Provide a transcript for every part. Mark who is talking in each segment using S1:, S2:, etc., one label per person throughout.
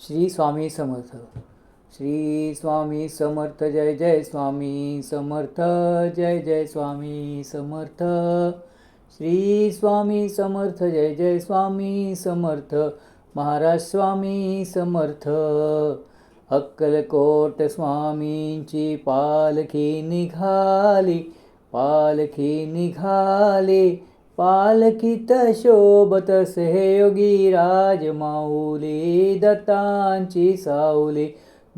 S1: श्री स्वामी समर्थ. श्री स्वामी समर्थ जय जय स्वामी समर्थ जय जय स्वामी समर्थ. श्री स्वामी समर्थ जय जय स्वामी समर्थ महाराज स्वामी समर्थ. अक्कलकोट स्वामींची पालखी निघाली पालखी निघाली. पालखीत शोभत सहयोगी राजमाऊली दत्तांची साऊली.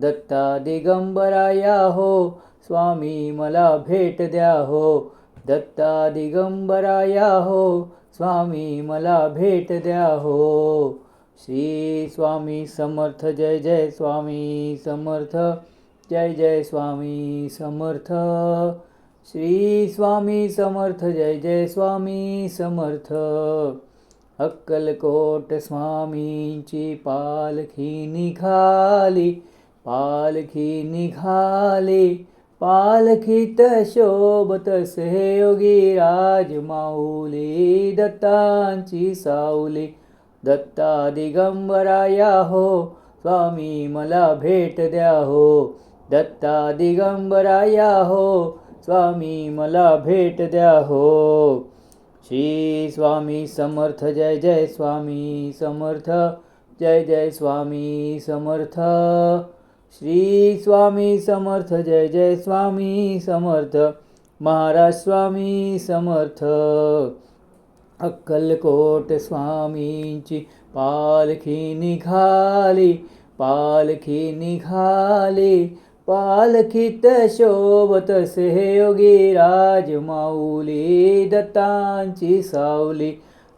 S1: दत्ता दिगंबराया हो स्वामी मला भेट द्या हो. दत्ता दिगंबराया हो स्वामी मला भेट द्या हो. श्री स्वामी समर्थ जय जय स्वामी समर्थ जय जय स्वामी समर्थ. श्री स्वामी समर्थ जय जय स्वामी समर्थ. अक्कलकोट स्वामींची पालखी निघाली पालखी निघाली. पालखीत शोभत सहयोगी राजमाऊली दत्तांची सावली दत्ता दिगंबराया हो स्वामी मला भेट द्या हो. दत्ता दिगंबराया हो स्वामी मला भेट द्या हो. श्री स्वामी समर्थ जय जय स्वामी समर्थ जय जय स्वामी समर्थ. श्री स्वामी समर्थ जय जय स्वामी समर्थ महाराज स्वामी समर्थ. अक्कलकोट स्वामींची पालखी निघाली पालखी निघाली. पालखीत शोभत सहयोगी राजमाऊली दत्तांची सावली.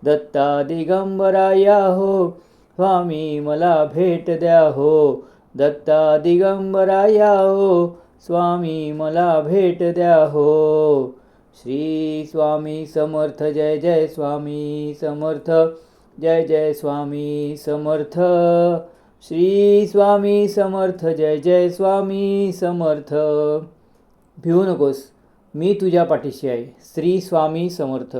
S1: दत्ता दिगंबराया हो स्वामी मला भेट द्या हो. दत्ता दिगंबराया हो स्वामी मला भेट द्या हो. श्री स्वामी समर्थ जय जय स्वामी समर्थ जय जय स्वामी समर्थ. श्री स्वामी समर्थ जय जय स्वामी समर्थ. भिवू नकोस मी तुझ्या पाठीशी आहे. श्री स्वामी समर्थ.